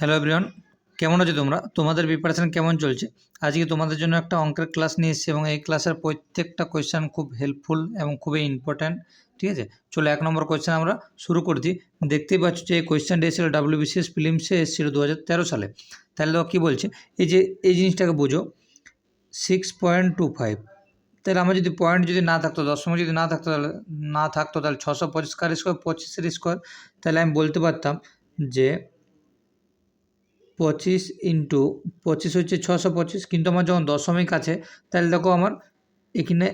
Hello everyone কেমন আছো তোমরা? তোমাদের প্রিপারেশান কেমন চলছে? আজকে তোমাদের জন্য একটা অঙ্কের ক্লাস নিয়ে এসেছি এবং এই ক্লাসের প্রত্যেকটা কোয়েশ্চেন খুব হেল্পফুল এবং খুবই ইম্পর্ট্যান্ট ঠিক আছে? চলো এক নম্বর কোয়েশ্চেন আমরা শুরু করছি। দেখতেই পাচ্ছ যে এই কোয়েশ্চেনটা এসেছিল ডাব্লিউবিসিএস ফিলিমসে এসেছিল দু সালে। তাহলে দেখো কী বলছে? এই যে, এই জিনিসটাকে বোঝো। সিক্স পয়েন্ট টু ফাইভ তাহলে আমার যদি পয়েন্ট যদি না থাকতো, দশমিক যদি না থাকতো, তাহলে, না থাকতো, তাহলে ছশো পঁচিশ কার স্কোয়ার পঁচিশের স্কোয়ার তাহলে আমি বলতে পারতাম যে পঁচিশ ইন্টু পঁচিশ হচ্ছে ছশো পঁচিশ, কিন্তু আমার যখন দশমিক আছে, তাহলে দেখো আমার এখানে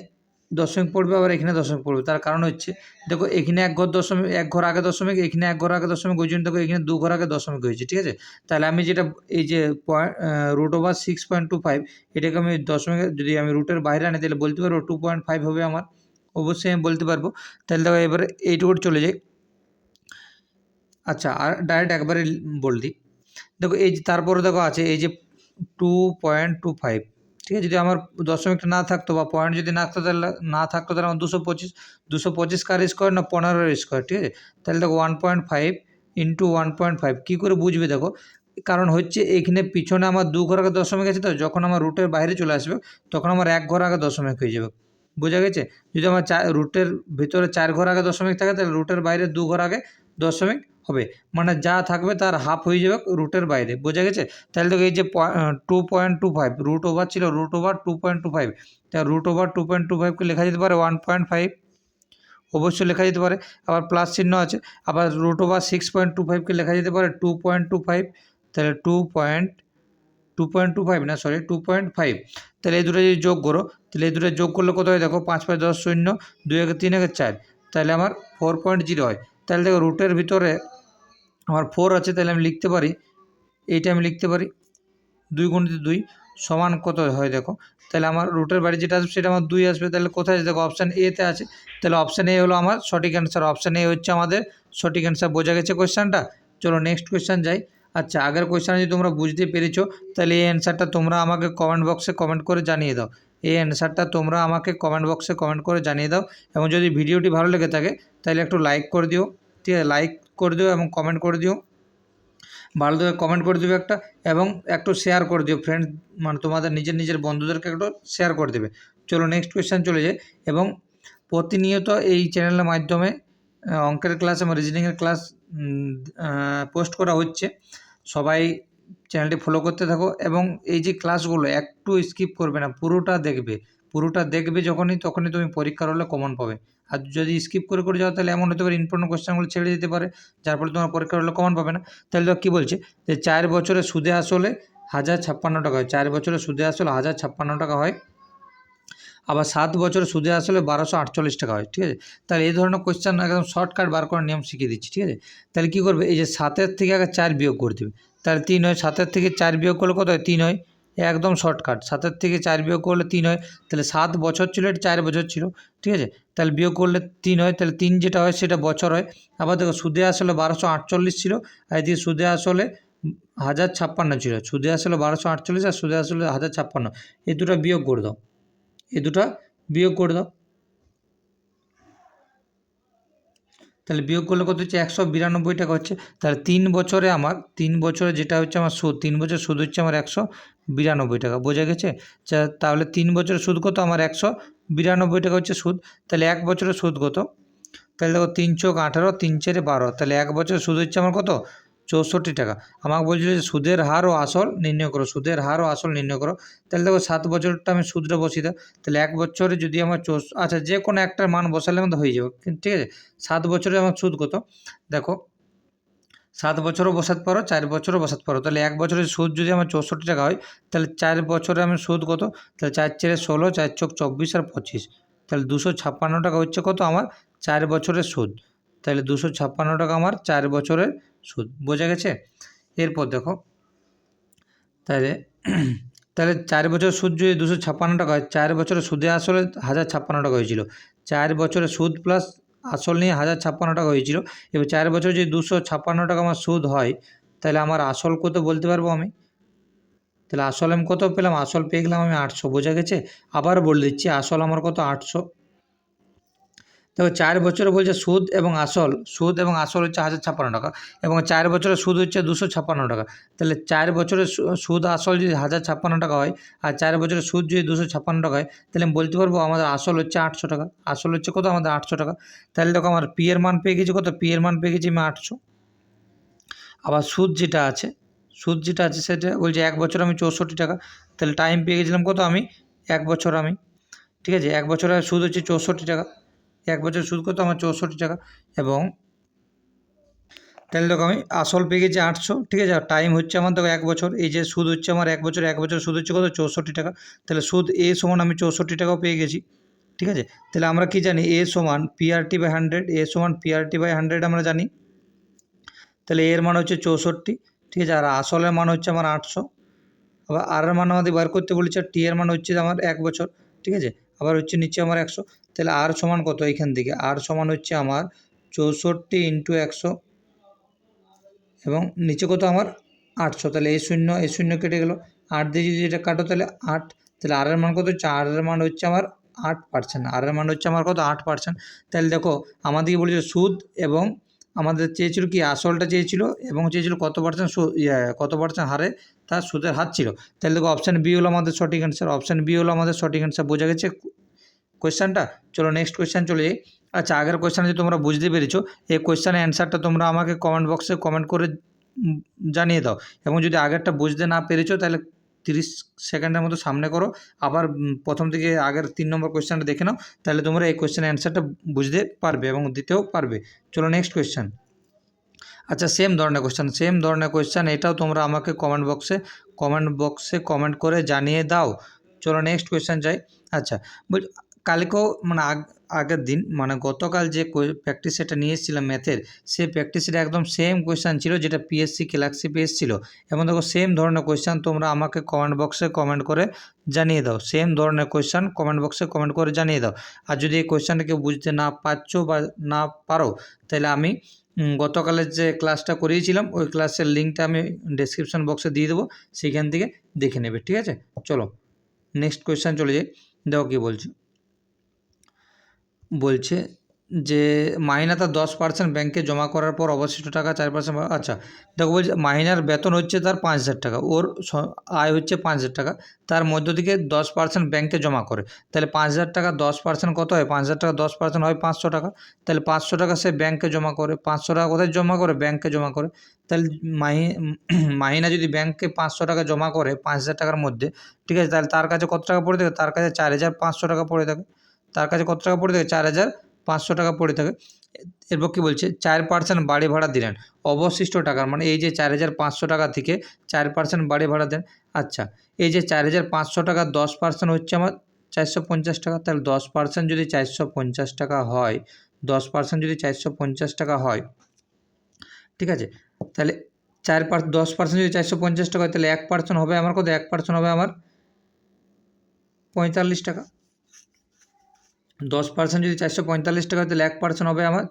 দশমিক পড়বে, আবার এখানে দশমিক পড়বে। তার কারণ হচ্ছে, দেখো এখানে এক ঘর দশমিক, এক ঘর আগে দশমিক, এখানে এক ঘর আগে দশমিক ওই জন্য দেখো এখানে দু ঘর আগে দশমিক হয়েছে, ঠিক আছে? তাহলে আমি যেটা, এই যে point root over six point two five এটাকে আমি দশমিক, যদি আমি রুটের বাইরে আনি, তাহলে বলতে পারব টু পয়েন্ট ফাইভ হবে আমার। অবশ্যই আমি বলতে পারব। তাহলে দেখো এবারে এইটুকু চলে যাই। আচ্ছা আর ডাইরেক্ট একবারে বল দিই। দেখো এই যে তারপরে দেখো আছে এই যে টু পয়েন্ট টু ফাইভ ঠিক আছে? যদি আমার দশমিকটা না থাকতো বা পয়েন্ট যদি না থাকতো তাহলে, না থাকতো তাহলে আমার দুশো পঁচিশ দুশো পঁচিশ কার স্কোয়ার না পনেরোর স্কোয়ার ঠিক আছে? তাহলে দেখো one point five into one point five কী করে বুঝবে দেখো? কারণ হচ্ছে এখানে পিছনে আমার দু ঘর আগে দশমিক আছে তো, যখন আমার রুটের বাইরে চলে আসবে, তখন আমার এক ঘর আগে দশমিক হয়ে যাবে। বোঝা গেছে? যদি আমার চার রুটের ভিতরে চার ঘর আগে দশমিক থাকে, তাহলে রুটের বাইরে দু ঘর আগে দশমিক হবে। মানে যা থাকবে তার হাফ হয়ে যাবে রুটের বাইরে। বোঝা গেছে? তাহলে দেখো এই যে two point two five root over ছিল root over two point two five তা root over two point two ফাইভকে লেখা যেতে পারে ওয়ান পয়েন্ট ফাইভ অবশ্যই লেখা যেতে পারে। আবার প্লাস চিহ্ন আছে। আবার root over six point two ফাইভকে লেখা যেতে পারে টু পয়েন্ট টু ফাইভ তাহলে two point two point two five না সরি টু পয়েন্ট ফাইভ তাহলে এই দুটো যদি যোগ করো, তাহলে এই দুটো যোগ করলে কত হয়? দেখো, পাঁচ পাঁচ দশ শূন্য, দুই একে তিন একে চার। তাহলে আমার ফোর পয়েন্ট জিরো হয়। তাহলে দেখো রুটের ভিতরে আমার ফোর আছে, তাহলে আমি লিখতে পারি। এইটা আমি লিখতে পারি। দুই গুণিত দুই সমান কত হয় দেখো? তাহলে আমার রুটের বাড়ি যেটা আসবে, সেটা আমার দুই আসবে। তাহলে কোথায় আছে? দেখো অপশান এতে আছে। তাহলে অপশান এ হলো আমার সঠিক অ্যান্সার অপশান এ হচ্ছে আমাদের সঠিক অ্যান্সার বোঝা গেছে কোয়েশ্চানটা চলো নেক্সট কোয়েশ্চান যাই। আচ্ছা আগের কোয়েশ্চান যদি তোমরা বুঝতে পেরেছ, তাহলে এই অ্যান্সারটা তোমরা আমাকে কমেন্ট বক্সে কমেন্ট করে জানিয়ে দাও। এই অ্যান্সারটা তোমরা আমাকে কমেন্ট বক্সে কমেন্ট করে জানিয়ে দাও। এবং যদি ভিডিওটি ভালো লেগে থাকে, তাহলে একটু লাইক করে দিও। ঠিক আছে? লাইক করে দিও এবং কমেন্ট করে দিও। ভালো করে কমেন্ট করে দিবে একটা এবং একটু শেয়ার করে দিও। ফ্রেন্ড মানে তোমাদের নিজের নিজের বন্ধুদেরকে একটু শেয়ার করে দেবে। চলো নেক্সট কোয়েশ্চেন চলে যায় এবং প্রতিনিয়ত এই চ্যানেলের মাধ্যমে অঙ্কের ক্লাস এবং রিজনিংয়ের ক্লাস পোস্ট করা হচ্ছে। সবাই চ্যানেলটি ফলো করতে থাকো এবং এই যে ক্লাসগুলো একটু স্কিপ করবে না, পুরোটা দেখবে। পুরোটা দেখবে যখনই, তখনই তুমি পরীক্ষার হলে কমন পাবে। আর যদি স্কিপ করে করে যাও, তাহলে এমন হতে পারে ইম্পর্টেন্ট কোয়েশ্চেনগুলো ছেড়ে দিতে পারে, যার ফলে তোমার পরীক্ষার হলে কমন পাবে না। তাহলে কী বলছে? যে চার বছরে সুদে আসলে হাজার ছাপ্পান্ন টাকা হয়। চার বছরে সুদে আসলে হাজার ছাপ্পান্ন টাকা হয়। আবার সাত বছরে সুদে আসলে বারোশো আটচল্লিশ টাকা হয়, ঠিক আছে? তাহলে এই ধরনের কোয়েশ্চেন একদম শর্টকাট বার করার নিয়ম শিখিয়ে দিচ্ছি, ঠিক আছে? তাহলে কী করবে? এই যে সাতের থেকে আগে চার বিয়োগ করে দেবে। তাহলে তিন হয়, সাতের থেকে চার বিয়োগ করলে কত হয়? তিন হয়। একদম শর্টকাট সাতের থেকে চার বিয়োগ করলে তিন হয়, তাহলে সাত বছর ছিল, এটা চার বছর ছিল, ঠিক আছে? তাহলে বিয়োগ করলে তিন হয়, তাহলে তিন যেটা হয়, সেটা বছর হয়। আবার দেখো, সুদে আসলে বারোশো আটচল্লিশ ছিল, আর এদিকে সুদে আসলে হাজার ছাপ্পান্ন ছিল। সুদে আসলে বারোশো আটচল্লিশ আর সুদে আসলে হাজার ছাপ্পান্ন। এই দুটো বিয়োগ করে দাও। এই দুটো বিয়োগ করে দাও। তাহলে বিয়োগ করলে কত হচ্ছে? একশো বিরানব্বই টাকা হচ্ছে। তাহলে তিন বছরে আমার, তিন বছরে যেটা হচ্ছে আমার সুদ, তিন বছর সুদ হচ্ছে আমার একশো বিরানব্বই টাকা। বোঝা গেছে? তাহলে তিন বছরের সুদ কত? আমার একশো বিরানব্বই টাকা হচ্ছে সুদ। তাহলে এক বছরের সুদ কত? তাহলে দেখো তিন চোখ আঠারো, তিন চারে বারো। তাহলে এক বছরের সুদ হচ্ছে আমার কত? চৌষট্টি টাকা। আমাকে বলছিল যে সুদের হার ও আসল নির্ণয় করো, সুদের হার ও আসল নির্ণয় করো। তাহলে দেখো সাত বছরটা আমি সুদটা বসিয়ে দাও। তাহলে এক বছরে যদি আমার চৌ আচ্ছা যে কোনো একটার মান বসালে আমাদের হয়ে যাবে। ঠিক আছে, সাত বছরে আমার সুদ কত? দেখো, সাত বছরও বসাতে পারো, চার বছরও বসাতে পারো। তাহলে এক বছরের সুদ যদি আমার চৌষট্টি টাকা হয়, তাহলে চার বছরে আমি সুদ কত? তাহলে চার চারে ষোলো, চার চোখ চব্বিশ আর পঁচিশ। তাহলে দুশো ছাপ্পান্ন টাকা হচ্ছে কত আমার? চার বছরের সুদ। তাহলে দুশো ছাপ্পান্ন টাকা আমার, চার বছরের সুদ, বোঝা গেছে? এরপর দেখো, তাহলে তাহলে চার বছর সুদ যদি দুশো ছাপ্পান্ন টাকা হয়, চার বছরের সুদে আসলে হাজার ছাপ্পান্ন টাকা হয়েছিল। চার বছরের সুদ প্লাস আসল নিয়ে হাজার ছাপ্পান্ন টাকা হয়েছিল। এবার চার বছর যদি দুশো ছাপ্পান্ন টাকা আমার সুদ হয়, তাহলে আমার আসল কত বলতে পারব আমি? তাহলে আসল আমি কত পেলাম? আসল পেয়ে গেলাম আমি আটশো, বোঝা গেছে? আবার বলে দিচ্ছি, আসল আমার কত? আটশো। দেখো চার বছরে বলছে সুদ এবং আসল, সুদ এবং আসল হচ্ছে হাজার ছাপ্পান্ন টাকা এবং চার বছরের সুদ হচ্ছে দুশো ছাপ্পান্ন টাকা। তাহলে চার বছরের সুদ আসল যদি হাজার ছাপ্পান্ন টাকা হয় আর চার বছরের সুদ যদি দুশো ছাপ্পান্ন টাকা হয়, তাহলে আমি বলতে পারব আমাদের আসল হচ্ছে আটশো টাকা। আসল হচ্ছে কত? আমাদের আটশো টাকা। তাহলে দেখো আমার পি এর মান পেয়ে গেছি কত? পি এর মান পেয়ে গেছি আমি আটশো। আবার সুদ যেটা আছে, সুদ যেটা আছে সেটা বলছে এক বছর আমি চৌষট্টি টাকা। তাহলে টাইম পেয়ে গেছিলাম কত আমি? এক বছর আমি। ঠিক আছে? এক বছরের সুদ হচ্ছে চৌষট্টি টাকা। এক বছর সুদ কত আমার চৌষট্টি টাকা। এবং তাহলে দেখো আমি আসল পেয়ে গেছি আটশো, ঠিক আছে? আর টাইম হচ্ছে আমার দেখো এক বছর। এই যে সুদ হচ্ছে আমার এক বছর এক বছর সুদ হচ্ছে কত? চৌষট্টি টাকা। তাহলে সুদ এ সমান আমি চৌষট্টি টাকাও পেয়ে গেছি, ঠিক আছে? তাহলে আমরা কি জানি? এ সমান পিআরটি বাই হান্ড্রেড এ সমান পিআরটি বাই হান্ড্রেড আমরা জানি। তাহলে এর মান হচ্ছে চৌষট্টি, ঠিক আছে? আর আসলের মান হচ্ছে আমার আটশো। আবার আর এর মান আমাদের বার করতে বলেছে টি এর মান হচ্ছে আমার এক বছর, ঠিক আছে? আবার হচ্ছে নিচে আমার একশো। তাহলে আর সমান কত এইখান থেকে? আর সমান হচ্ছে আমার চৌষট্টি ইন্টু একশো এবং নিচে কত আমার আটশো। তাহলে এই শূন্য এই শূন্য কেটে গেলো। আট দিয়ে যদি এটা কাটো তাহলে আট তাহলে আর এর মান কত হচ্ছে? আর এর মান হচ্ছে আমার আট পার্সেন্ট আর এর মান হচ্ছে আমার কত? আট পার্সেন্ট তাহলে দেখো আমাদেরকে বলেছে সুদ এবং আমাদের চেয়েছিল কি? আসলটা চেয়েছিল এবং চেয়েছিল কত পার্সেন্ট ইয়ে, কত পার্সেন্ট হারে? তার সুদের হাত ছিল। তাহলে দেখো অপশান বি হলো আমাদের সঠিক অ্যান্সার অপশান বি হলো আমাদের সঠিক অ্যান্সার বোঝা গেছে? কোয়েশ্চানটা চলো নেক্সট কোয়েশ্চান চলে যাই। আচ্ছা আগের কোয়েশ্চানে যদি তোমরা বুঝতে পেরেছ, এই কোয়েশ্চানের অ্যান্সারটা তোমরা আমাকে কমেন্ট বক্সে কমেন্ট করে জানিয়ে দাও। এবং যদি আগেরটা বুঝতে না পেরেছ, তাহলে তিরিশ সেকেন্ডের মতো সামনে করো। আবার প্রথম থেকে আগের তিন নম্বর কোয়েশ্চানটা দেখে নাও, তাহলে তোমরা এই কোয়েশ্চানের অ্যান্সারটা বুঝতে পারবে এবং দিতেও পারবে। চলো নেক্সট কোয়েশ্চান আচ্ছা সেম ধরনের কোয়েশ্চান সেম ধরনের কোয়েশ্চান এটাও তোমরা আমাকে কমেন্ট বক্সে কমেন্ট বক্সে কমেন্ট করে জানিয়ে দাও। চলো নেক্সট কোয়েশ্চান যাই। আচ্ছা বল কালকেও মানে আগ- আগের দিন মানে গতকাল যে প্র্যাকটিস সেটা নিয়ে এসেছিলাম ম্যাথের সেই প্র্যাকটিসটা একদম সেম কোয়েশ্চান ছিল যেটা পিএসসি ক্লার্কশিপে এসেছিল। এবং দেখো সেম ধরনের কোয়েশ্চান তোমরা আমাকে কমেন্ট বক্সে কমেন্ট করে জানিয়ে দাও। সেম ধরনের কোয়েশ্চান কমেন্ট বক্সে কমেন্ট করে জানিয়ে দাও। আর যদি এই কোয়েশ্চানটা কেউ বুঝতে না পারছ বা না পারো, তাহলে আমি গতকালের যে ক্লাসটা করিয়েছিলাম, ওই ক্লাসের লিঙ্কটা আমি ডেসক্রিপশন বক্সে দিয়ে দেবো। সেখান থেকে দেখে নেবে, ঠিক আছে? চলো নেক্সট কোয়েশ্চান চলে যাই। দেখো কী বলছে। বলছে যে, মাহিনা তার দশ পার্সেন্ট ব্যাংকে জমা করার পর অবশিষ্ট টাকা চার পার্সেন্ট আচ্ছা দেখো বলছে, মাহিনার বেতন হচ্ছে তার পাঁচ হাজার টাকা, ওর আয় হচ্ছে পাঁচ হাজার টাকা, তার মধ্য থেকে দশ পার্সেন্ট ব্যাংকে জমা করে, তাহলে পাঁচ হাজার টাকা দশ পার্সেন্ট কত হয়? পাঁচ হাজার টাকা দশ পার্সেন্ট হয় পাঁচশো টাকা, তাহলে পাঁচশো টাকা সে ব্যাংকে জমা করে, পাঁচশো টাকা কোথায় জমা করে? ব্যাংকে জমা করে, তাহলে মাহি, মাহিনা যদি ব্যাংকে পাঁচশো টাকা জমা করে, পাঁচ হাজার টাকার মধ্যে, ঠিক আছে, তাহলে তার কাছে কত টাকা পড়ে থাকে? তার কাছে চার হাজার পাঁচশো টাকা পড়ে থাকে। তার কাছে কত টাকা পড়ে থাকে? চার হাজার পাঁচশো টাকা পড়ে থাকে। এরপর কী বলছে? চার পার্সেন্ট বাড়ি ভাড়া দিলেন। অবশিষ্ট টাকার মানে এই যে চার হাজার পাঁচশো টাকা থেকে চার পার্সেন্ট বাড়ি ভাড়া দেন। আচ্ছা এই যে চার হাজার পাঁচশো টাকা, দশ পার্সেন্ট হচ্ছে আমার চারশো পঞ্চাশ টাকা। তাহলে দশ পার্সেন্ট যদি চারশো পঞ্চাশ টাকা হয়, দশ পার্সেন্ট যদি চারশো পঞ্চাশ টাকা হয়, ঠিক আছে? তাহলে চার পার দশ পার্সেন্ট যদি চারশো পঞ্চাশ টাকা হয়, তাহলে এক পার্সেন্ট হবে আমার কত? এক পার্সেন্ট হবে আমার পঁয়তাল্লিশ টাকা। দশ পার্সেন্ট যদি চারশো পঁয়তাল্লিশ টাকা, তাহলে এক পার্সেন্ট হবে আমার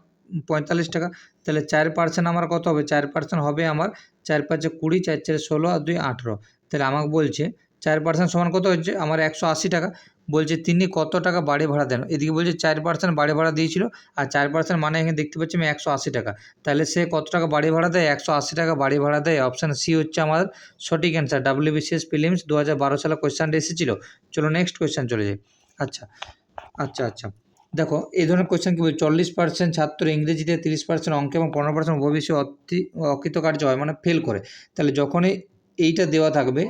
পঁয়তাল্লিশ টাকা। তাহলে চার পার্সেন্ট আমার কত হবে? চার পার্সেন্ট হবে আমার চার পাঁচে কুড়ি, চার চারে ষোলো আর দুই আঠেরো। তাহলে আমাকে বলছে চার পার্সেন্ট সমান কত হচ্ছে? আমার একশো আশি টাকা। বলছে, তিনি কত টাকা বাড়ি ভাড়া দেন? এদিকে বলছে, চার পার্সেন্ট বাড়ি ভাড়া দিয়েছিল আর চার পার্সেন্ট মানে এখানে দেখতে পাচ্ছি আমি একশো আশি টাকা। তাহলে সে কত টাকা বাড়ি ভাড়া দেয়? একশো আশি টাকা বাড়ি ভাড়া দেয়। অপশান সি হচ্ছে আমার সঠিক অ্যান্সার ডাব্লিউবিসিএস ফিলিমস দু হাজার বারো সালে কোয়েশ্চানটা এসেছিল। চলো নেক্সট কোয়েশ্চান চলে যাই। আচ্ছা আচ্ছা আচ্ছা। দেখো, এই ধরনের কোয়েশ্চেন কী বলছে? চল্লিশ পার্সেন্ট ছাত্র ইংরেজিতে, তিরিশ পার্সেন্ট অঙ্কে এবং পনেরো পার্সেন্ট ভবিষ্যৎ অতি, অকৃতকার্য হয় মানে ফেল করে। তাহলে যখনই এইটা দেওয়া থাকবে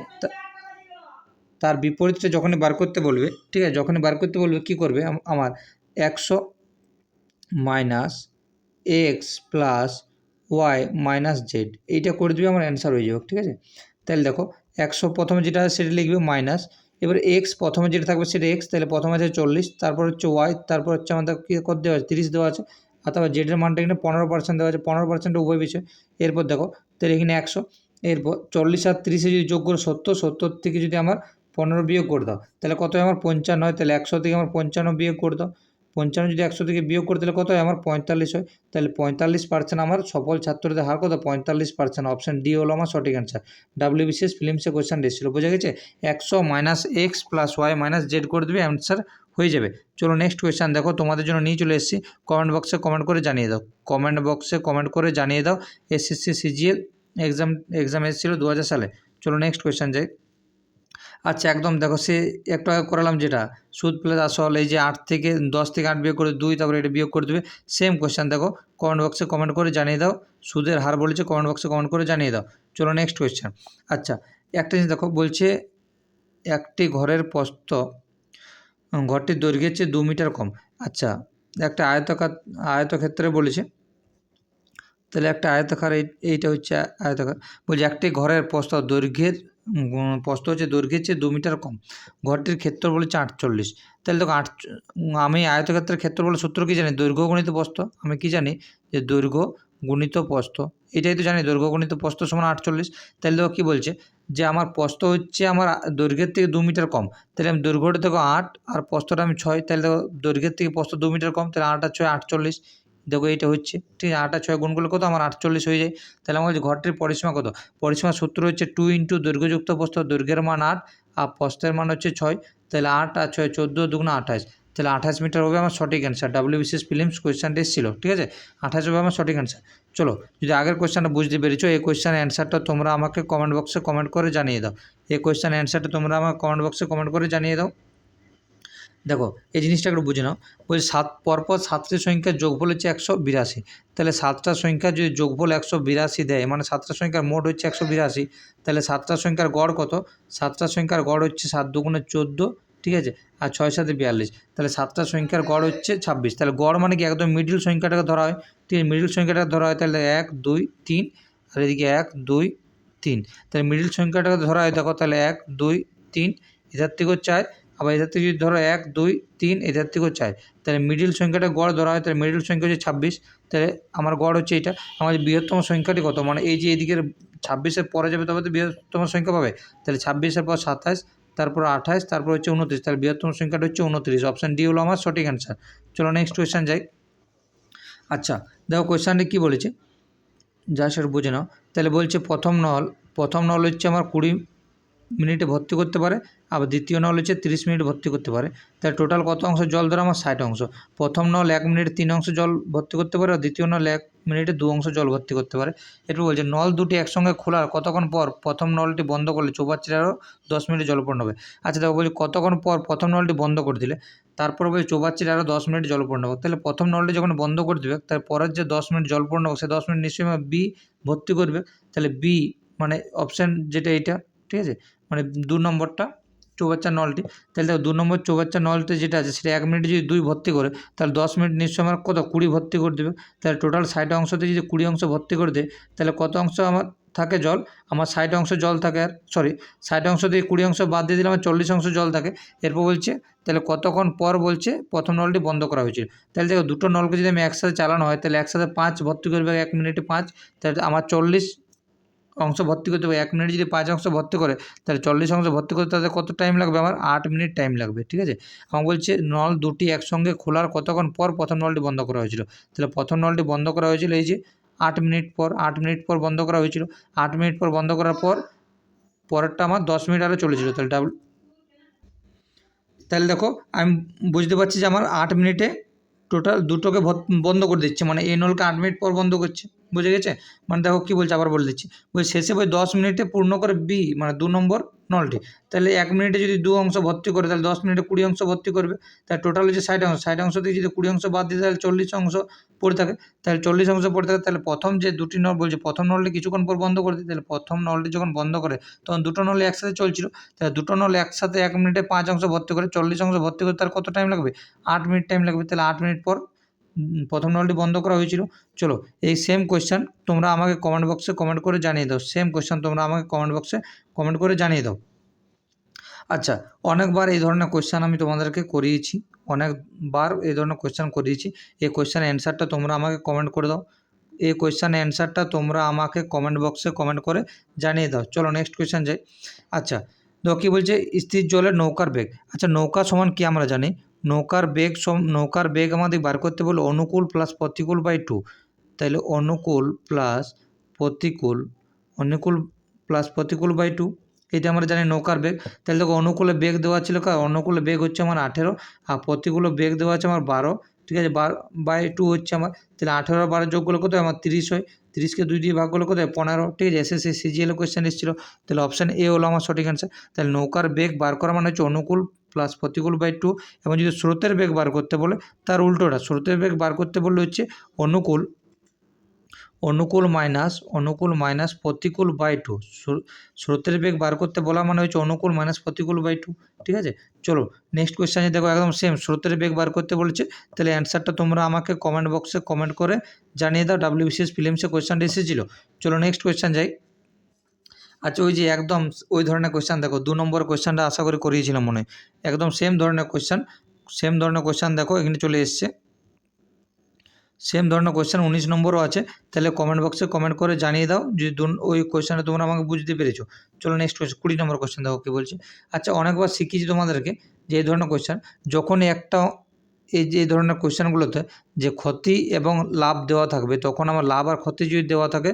তার বিপরীতটা যখনই বার করতে বলবে, ঠিক আছে, যখনই বার করতে বলবে, কী করবে? আমার একশো minus X plus Y minus Z এইটা করে দিবে, আমার অ্যান্সার হয়ে যাবে, ঠিক আছে? তাহলে দেখো, একশো প্রথমে যেটা সেটা লিখবে মাইনাস এবার এক্স প্রথমে যেটা থাকবে সেটা এক্স তাহলে প্রথমে আছে চল্লিশ, তারপর হচ্ছে ওয়াই তারপর হচ্ছে আমাদের কী কত দেওয়া আছে? তিরিশ দেওয়া আছে। অথবা জেডের মানটা এখানে পনেরো পার্সেন্ট দেওয়া আছে। পনেরো পার্সেন্ট উভয় বিষয় এরপর দেখো, তাহলে এখানে একশো। এরপর চল্লিশ আর তিরিশে যদি যোগ করে সত্তর সত্তর থেকে যদি আমার পনেরো বিয়োগ করে দাও, তাহলে কত আমার পঞ্চান্ন হয়? তাহলে একশো থেকে আমার পঞ্চান্ন বিয়োগ করে দাও। পঞ্চান্ন যদি একশো থেকে বিয়োগ করে দিলে কত হয়? আমার পঁয়তাল্লিশ হয়। তাহলে পঁয়তাল্লিশ পার্সেন্ট আমার সফল ছাত্রদের হার কত? পঁয়তাল্লিশ পার্সেন্ট। অপশান ডি হলো আমার সঠিক অ্যান্সার ডাব্লিউবিসিএস ফিল্মসে কোয়েশ্চান এসেছিল বোঝা গেছে? একশো minus X plus Y minus Z করে দেবে অ্যান্সার হয়ে যাবে। চলো নেক্সট কোয়েশ্চান দেখো, তোমাদের জন্য নিয়ে চলে এসেছি। কমেন্ট বক্সে কমেন্ট করে জানিয়ে দাও। কমেন্ট বক্সে কমেন্ট করে জানিয়ে দাও। এসএসসি সিজিএল এক্সাম এক্সাম এসেছিল দু হাজার সালে। চলো নেক্সট কোয়েশ্চান যাই। আচ্ছা একদম দেখো সে একটু করালাম যেটা সুদ প্লাস আসল এই যে আট থেকে দশ থেকে আট বিয়োগ করে দুই তারপরে এটা বিয়োগ করে দেবে সেম কোয়েশ্চান দেখো কমেন্ট বক্সে কমেন্ট করে জানিয়ে দাও সুদের হার বলেছে কমেন্ট বক্সে কমেন্ট করে জানিয়ে দাও চলো নেক্সট কোয়েশ্চান আচ্ছা একটা জিনিস দেখো বলছে একটি ঘরের প্রস্থ উম, ঘরটির দৈর্ঘ্যের চেয়ে দু মিটার কম আচ্ছা একটা আয়তকার আয়তক্ষেত্রে বলেছে তাহলে একটা আয়তাকার এই এইটা হচ্ছে আয়তাকার বলছে একটি ঘরের প্রস্থ দৈর্ঘ্যের প্রস্থ হচ্ছে দৈর্ঘ্যের চেয়ে দু মিটার কম। ঘরটির ক্ষেত্র বলেছে আটচল্লিশ। তাহলে দেখো আট আমি আয়তক্ষেত্রের ক্ষেত্র বলে সূত্র কী জানি? দৈর্ঘ্য গণিত প্রস্থ। আমি কি জানি? যে দৈর্ঘ্য গুণিত প্রস্থ। এটাই তো জানি, দৈর্ঘ্য গণিত প্রস্থ সমান আটচল্লিশ। তাহলে দেখো কী বলছে? যে আমার প্রস্থ হচ্ছে আমার দৈর্ঘ্যের থেকে দু মিটার কম। তাহলে আমি দৈর্ঘ্যটা দেখো আট আর প্রস্থটা আমি ছয়। তাহলে দেখো দৈর্ঘ্যের থেকে প্রস্থ দু মিটার কম। তাহলে আট আর ছয় আটচল্লিশ। দেখো এইটা হচ্ছে, ঠিক আছে, আট ছয় গুণ করলে কত? আমার আটচল্লিশ হয়ে যায়। তাহলে আমার ঘরটির পরিসীমা কত? পরিসীমার সূত্র হচ্ছে টু ইন্টু দৈর্ঘ্যযুক্ত প্রস্থ দৈর্ঘ্যের মান আট, আর প্রস্থের মান হচ্ছে ছয়। তাহলে আট আর ছয়, চোদ্দ দুগুণ আঠাশ। তাহলে আঠাশ মিটার হবে আমার সঠিক অ্যান্সার ডাব্লিউবিসিএস ফিলিমস কোয়েশ্চানটা এসেছিল, ঠিক আছে? আঠাশ হবে আমার সঠিক অ্যান্সার চলো, যদি আগের কোয়েশ্চানটা বুঝতে পেরেছ, এই কোয়েশ্চানের অ্যান্সারটা তোমরা আমাকে কমেন্ট বক্সে কমেন্ট করে জানিয়ে দাও। এই কোয়েশ্চানের অ্যান্সারটা তোমরা আমাকে কমেন্ট বক্সে কমেন্ট করে জানিয়ে দাও। দেখো, এই জিনিসটা একটু বুঝে নাও। বলছি সাত, পরপর সাতটি সংখ্যার যোগফল হচ্ছে একশো বিরাশি। তাহলে সাতটা সংখ্যা যদি যোগফল একশো বিরাশি দেয় মানে সাতটা সংখ্যার মোট হচ্ছে একশো বিরাশি, তাহলে সাতটা সংখ্যার গড় কত? সাতটা সংখ্যার গড় হচ্ছে সাত দুগুণে চোদ্দ, ঠিক আছে? আর ছয় সাথে বিয়াল্লিশ, তাহলে সাতটা সংখ্যার গড় হচ্ছে ছাব্বিশ। তাহলে গড় মানে কি? একদম মিডিল সংখ্যাটাকে ধরা হয়। ঠিক আছে মিডিল সংখ্যাটাকে ধরা হয় তাহলে এক, দুই, তিন, আর এদিকে এক, দুই, তিন। তাহলে মিডিল সংখ্যাটাকে ধরা হয়, দেখো, তাহলে এক, দুই, তিন এটার থেকেও চার আবার এটার থেকে যদি ধরো এক, দুই, তিন এটার থেকেও চার, তাহলে মিডিল সংখ্যাটা গড় ধরা হয়, তাহলে মিডিল সংখ্যা হচ্ছে ছাব্বিশ, তাহলে আমার গড় হচ্ছে এটা আমাদের বৃহত্তম সংখ্যাটি কত? মানে এই যে এদিকের ছাব্বিশের পরে যাবে তবে তো বৃহত্তম সংখ্যা পাবে, তাহলে ছাব্বিশের পর সাতাশ, তারপর আঠাশ, তারপর হচ্ছে উনত্রিশ, তাহলে বৃহত্তম সংখ্যাটা হচ্ছে উনত্রিশ অপশান ডি হলো আমার সঠিক অ্যান্সার চলো নেক্সট কোয়েশ্চান যাই। আচ্ছা দেখো কোয়েশ্চানটি কী বলেছে? যা সেটা বুঝে নাও। তাহলে বলছে প্রথম নল প্রথম নল হচ্ছে আমার কুড়ি মিনিটে ভর্তি করতে পারে, আবার দ্বিতীয় নল হচ্ছে তিরিশ মিনিট ভর্তি করতে পারে। তাহলে টোটাল কত অংশ? জল ধরে আমার ষাট অংশ। প্রথম নল এক মিনিটে তিন অংশ জল ভর্তি করতে পারে, আর দ্বিতীয় নল এক মিনিটে দু অংশ জল ভর্তি করতে পারে। এরপর বলছে, নল দুটি একসঙ্গে খোলার কতক্ষণ পর প্রথম নলটি বন্ধ করলে চৌবাচ্চার আরও দশ মিনিট জলপূর্ণ হবে? আচ্ছা দেখো, বলছি কতক্ষণ পর প্রথম নলটি বন্ধ করে দিলে, তারপর বলছে চৌবাচ্চার আরও দশ মিনিট জলপূর্ণ হবে। তাহলে প্রথম নলটি যখন বন্ধ করে দেবে, তার পরের যে দশ মিনিট জলপূর্ণ হবে, সে দশ মিনিট নিশ্চয়ই বি ভর্তি করবে। তাহলে বি মানে অপশান যেটা এইটা ঠিক আছে? মানে দু নম্বরটা চৌবাচ্চার নলটি। তাহলে দেখো দু নম্বর চৌবাচ্চার নলটি যেটা আছে, সেটা এক মিনিটে যদি দুই ভর্তি করে, তাহলে দশ মিনিট নিশ্চয় আমার কত, কুড়ি ভর্তি করে দেবে। তাহলে টোটাল ষাট অংশতে যদি কুড়ি অংশ ভর্তি করে দেয়, তাহলে কত অংশ আমার থাকে জল? আমার ষাট অংশ জল থাকে আর সরি ষাট অংশ দিয়ে কুড়ি অংশ বাদ দিয়ে দিলে আমার চল্লিশ অংশ জল থাকে। এরপর বলছে, তাহলে কতক্ষণ পর বলছে, প্রথম নলটি বন্ধ করা হয়েছিল। তাহলে দেখো দুটো নলকে যদি আমি একসাথে চালানো হয়, তাহলে একসাথে পাঁচ ভর্তি করবে, এক মিনিটে পাঁচ। তাহলে আমার চল্লিশ অংশ ভর্তি করতে হবে। এক মিনিট যদি পাঁচ অংশ ভর্তি করে, তাহলে চল্লিশ অংশ ভর্তি করতে তাতে কত টাইম লাগবে আমার? আট মিনিট টাইম লাগবে, ঠিক আছে? আমার বলছে নল দুটি একসঙ্গে খোলার কতক্ষণ পর প্রথম নলটি বন্ধ করা হয়েছিল? তাহলে প্রথম নলটি বন্ধ করা হয়েছিল এই যে আট মিনিট পর, আট মিনিট পর বন্ধ করা হয়েছিল। আট মিনিট পর বন্ধ করার পর পরেরটা আমার দশ মিনিট আরও চলেছিল তাহলে ডাবল তাহলে দেখো, আমি বুঝতে পারছি যে আমার আট মিনিটে টোটাল দুটোকে বন্ধ করে দিচ্ছে। মানে এই নলকে আট মিনিট পর বন্ধ করছে। বুঝে গেছে? মানে দেখো কী বলছে? আবার বলে দিচ্ছি। বলছি, শেষে বই দশ মিনিটে পূর্ণ করে বি মানে দু নম্বর নলটি তাহলে এক মিনিটে যদি দু অংশ ভর্তি করে, তাহলে দশ মিনিটে কুড়ি অংশ ভর্তি করবে। তাহলে টোটাল হচ্ছে ষাট অংশ। ষাট অংশ থেকে যদি কুড়ি অংশ বাদ দিই, তাহলে চল্লিশ অংশ পড়ে থাকে। তাহলে চল্লিশ অংশ পড়ে থাকে, তাহলে প্রথম যে দুটি নল বলছে প্রথম নলটি কিছুক্ষণ পর বন্ধ করে দিই, তাহলে প্রথম নলটি যখন বন্ধ করে, তখন দুটো নল একসাথে চলছিল। তাহলে দুটো নল একসাথে এক মিনিটে পাঁচ অংশ ভর্তি করে, চল্লিশ অংশ ভর্তি করে তার কত টাইম লাগবে? আট মিনিট টাইম লাগবে। তাহলে আট মিনিট পর প্রথম নলটি বন্ধ করা হয়েছিল। চলো, এই সেম কোয়েশ্চান তোমরা আমাকে কমেন্ট বক্সে কমেন্ট করে জানিয়ে দাও। সেম কোয়েশ্চান তোমরা আমাকে কমেন্ট বক্সে কমেন্ট করে জানিয়ে দাও। আচ্ছা অনেকবার এই ধরনের কোয়েশ্চান আমি তোমাদেরকে করিয়েছি। অনেকবার এই ধরনের কোয়েশ্চান করিয়েছি। এই কোয়েশ্চানের অ্যান্সারটা তোমরা আমাকে কমেন্ট করে দাও। এই কোয়েশ্চানের অ্যান্সারটা তোমরা আমাকে কমেন্ট বক্সে কমেন্ট করে জানিয়ে দাও। চলো নেক্সট কোয়েশ্চান যাই। আচ্ছা দেখো কী বলছে, স্থির জলের নৌকার বেগ। আচ্ছা নৌকা সমান কি আমরা জানি? নৌকার বেগ সম নৌকার বেগ আমাদের বার করতে বলে অনুকূল প্লাস প্রতিকূল বাই টু তাহলে অনুকূল প্লাস প্রতিকূল, অনুকূল প্লাস প্রতিকূল বাই টু এটা আমরা জানি নৌকার বেগ। তাহলে দেখো অনুকূলে বেগ দেওয়া ছিল কার? অনুকূলে বেগ হচ্ছে আমার আঠেরো, আর প্রতিকূলে বেগ দেওয়া আছে আমার বারো, ঠিক আছে? বারো বাই টু হচ্ছে আমার তাহলে আঠেরো বারো যোগ করলে কত আমার তিরিশ হয়। তিরিশকে দুই দিয়ে ভাগ করলে কত হয়? পনেরো, ঠিক আছে? এসএসসি সিজিএল কোয়েশ্চেন এসেছিল। তাহলে অপশান এ হলো আমার সঠিক অ্যান্সার তাহলে নৌকার বেগ বার করা মানে হচ্ছে অনুকূল প্লাস প্রতিকূল বাই টু এবং যদি স্রোতের বেগ বার করতে বলে, তার উল্টোটা। স্রোতের বেগ বার করতে বললে হচ্ছে অনুকূল অনুকূল মাইনাস অনুকূল মাইনাস প্রতিকূল বাই টু স্রোতের বেগ বার করতে বলা মানে হচ্ছে অনুকূল মাইনাস প্রতিকূল বাই টু ঠিক আছে? চলো নেক্সট কোয়েশ্চেনে দেখো একদম সেম স্রোতের বেগ বার করতে বলেছে, তাহলে অ্যান্সারটা তোমরা আমাকে কমেন্ট বক্সে কমেন্ট করে জানিয়ে দাও। ডাব্লিউবিসিএস ফিলিমসে কোয়েশ্চেনটা এসেছিল। চলো নেক্সট কোয়েশ্চেন যাই। আচ্ছা ওই যে একদম ওই ধরনের কোয়েশ্চেন দেখো, দু নম্বর কোয়েশ্চেনটা আশা করি করিয়েছিলাম মনে একদম সেম ধরনের কোয়েশ্চেন সেম ধরনের কোয়েশ্চেন দেখো, এখানে চলে এসছে। সেম ধরনের কোয়েশ্চেন উনিশ নম্বরও আছে। তাহলে কমেন্ট বক্সে কমেন্ট করে জানিয়ে দাও, যদি দু- ওই কোয়েশ্চেনটা তোমরা আমাকে বুঝতে পেরেছ। চলো নেক্সট কোয়েশ্চেন কুড়ি নম্বর কোয়েশ্চেন দেখো কী বলছে। আচ্ছা অনেকবার শিখিয়েছি তোমাদেরকে যে এই ধরনের কোয়েশ্চেন যখন একটা, এই যে এই ধরনের কোয়েশ্চেনগুলোতে যে ক্ষতি এবং লাভ দেওয়া থাকবে, তখন আমার লাভ আর ক্ষতি যদি দেওয়া থাকে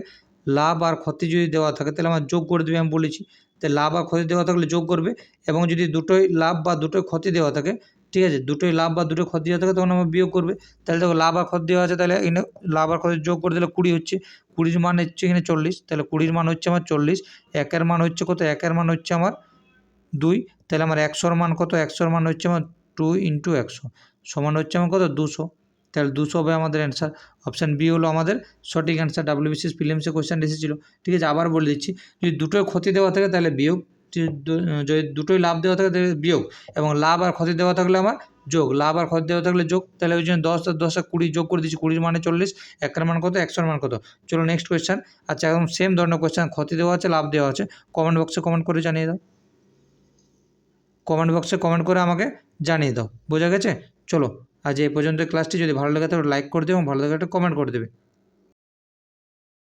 লাভ আর ক্ষতি যদি দেওয়া থাকে, তাহলে আমার যোগ করে দেবে আমি বলেছি। তো লাভ আর ক্ষতি দেওয়া থাকলে যোগ করবে এবং যদি দুটোই লাভ বা দুটোই ক্ষতি দেওয়া থাকে, ঠিক আছে, দুটোই লাভ বা দুটোই ক্ষতি দেওয়া থাকে, তখন আমার বিয়োগ করবে। তাহলে দেখো লাভ আর ক্ষতি দেওয়া আছে, তাহলে এখানে লাভ আর ক্ষতি যোগ করে দিলে কুড়ি হচ্ছে। কুড়ির মান হচ্ছে এখানে চল্লিশ, তাহলে কুড়ির মান হচ্ছে আমার চল্লিশ, একের মান হচ্ছে কত? একের মান হচ্ছে আমার দুই, তাহলে আমার একশোর মান কত? একশোর মান হচ্ছে আমার টু ইন্টু একশো, সমান হচ্ছে আমার কত? দুশো। তাহলে দুশো হবে আমাদের অ্যান্সার অপশান বি হলো আমাদের সঠিক অ্যান্সার ডাব্লিউবিসিএস প্রিলিমসে কোয়েশ্চেন এসেছিল। ঠিক আছে, আবার বলে দিচ্ছি। যদি দুটোই ক্ষতি দেওয়া থাকে তাহলে বিয়োগ, যদি দুটোই লাভ দেওয়া থাকে তাহলে বিয়োগ এবং লাভ আর ক্ষতি দেওয়া থাকলে আমার যোগ। লাভ আর ক্ষতি দেওয়া থাকলে যোগ। তাহলে ওই জন্য দশ আর দশ কুড়ি যোগ করে দিচ্ছি, কুড়ির মানে চল্লিশ একের মান কত? একশোর মান কত? চলো নেক্সট কোয়েশ্চেন আচ্ছা একদম সেম ধরনের কোয়েশ্চেন ক্ষতি দেওয়া আছে, লাভ দেওয়া আছে। কমেন্ট বক্সে কমেন্ট করে জানিয়ে দাও। কমেন্ট বক্সে কমেন্ট করে আমাকে জানিয়ে দাও। বোঝা গেছে? চলো। আজ এই পর্যন্ত ক্লাসটি যদি ভালো লাগে তাহলে লাইক করে দেবে এবং ভালো লাগে একটা কমেন্ট করে দেবে।